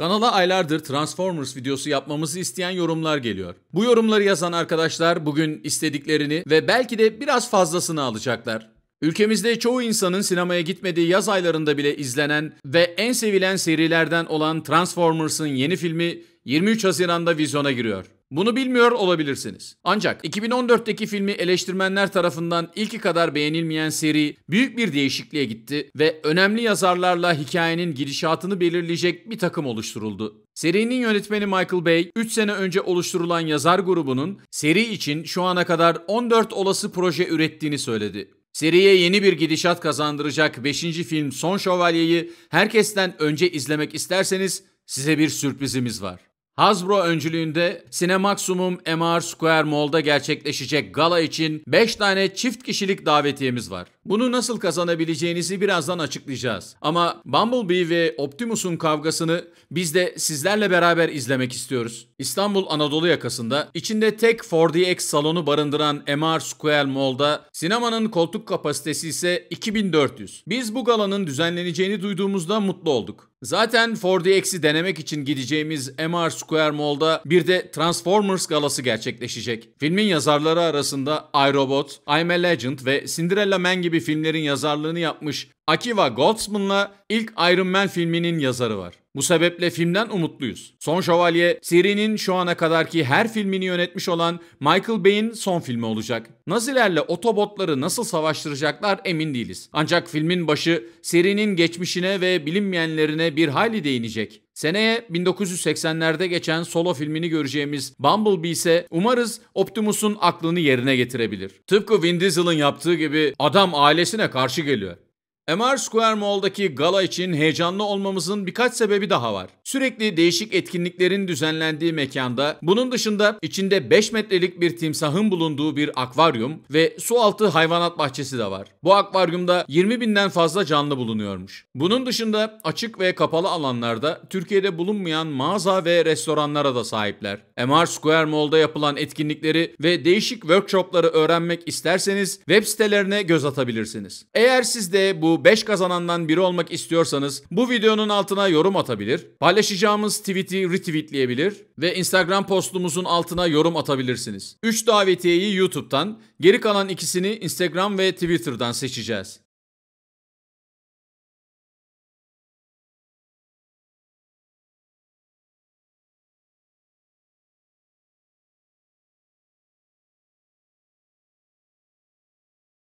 Kanala aylardır Transformers videosu yapmamızı isteyen yorumlar geliyor. Bu yorumları yazan arkadaşlar bugün istediklerini ve belki de biraz fazlasını alacaklar. Ülkemizde çoğu insanın sinemaya gitmediği yaz aylarında bile izlenen ve en sevilen serilerden olan Transformers'ın yeni filmi 23 Haziran'da vizyona giriyor. Bunu bilmiyor olabilirsiniz. Ancak 2014'teki filmi eleştirmenler tarafından ilki kadar beğenilmeyen seri büyük bir değişikliğe gitti ve önemli yazarlarla hikayenin gidişatını belirleyecek bir takım oluşturuldu. Serinin yönetmeni Michael Bay, 3 sene önce oluşturulan yazar grubunun seri için şu ana kadar 14 olası proje ürettiğini söyledi. Seriye yeni bir gidişat kazandıracak 5. film Son Şövalye'yi herkesten önce izlemek isterseniz size bir sürprizimiz var. Hasbro öncülüğünde Cinemaximum MR Square Mall'da gerçekleşecek gala için 5 tane çift kişilik davetiyemiz var. Bunu nasıl kazanabileceğinizi birazdan açıklayacağız. Ama Bumblebee ve Optimus'un kavgasını biz de sizlerle beraber izlemek istiyoruz. İstanbul Anadolu yakasında içinde tek 4DX salonu barındıran MR Square Mall'da sinemanın koltuk kapasitesi ise 2400. Biz bu galanın düzenleneceğini duyduğumuzda mutlu olduk. Zaten 4DX'i denemek için gideceğimiz MR Square Mall'da bir de Transformers galası gerçekleşecek. Filmin yazarları arasında iRobot, I'm a Legend ve Cinderella Man gibi filmlerin yazarlığını yapmış Akiva Goldsman'la ilk Iron Man filminin yazarı var. Bu sebeple filmden umutluyuz. Son Şövalye serinin şu ana kadarki her filmini yönetmiş olan Michael Bay'in son filmi olacak. Nazilerle otobotları nasıl savaştıracaklar emin değiliz. Ancak filmin başı serinin geçmişine ve bilinmeyenlerine bir hayli değinecek. Seneye 1980'lerde geçen solo filmini göreceğimiz Bumblebee ise umarız Optimus'un aklını yerine getirebilir. Tıpkı Vin Diesel'ın yaptığı gibi adam ailesine karşı geliyor. MR Square Mall'daki gala için heyecanlı olmamızın birkaç sebebi daha var. Sürekli değişik etkinliklerin düzenlendiği mekanda, bunun dışında içinde 5 metrelik bir timsahın bulunduğu bir akvaryum ve su altı hayvanat bahçesi de var. Bu akvaryumda 20 binden fazla canlı bulunuyormuş. Bunun dışında açık ve kapalı alanlarda Türkiye'de bulunmayan mağaza ve restoranlara da sahipler. MR Square Mall'da yapılan etkinlikleri ve değişik workshopları öğrenmek isterseniz web sitelerine göz atabilirsiniz. Eğer siz de bu 5 kazanandan biri olmak istiyorsanız bu videonun altına yorum atabilir, paylaşacağımız tweet'i retweetleyebilir ve Instagram postumuzun altına yorum atabilirsiniz. 3 davetiyeyi YouTube'dan, geri kalan ikisini Instagram ve Twitter'dan seçeceğiz.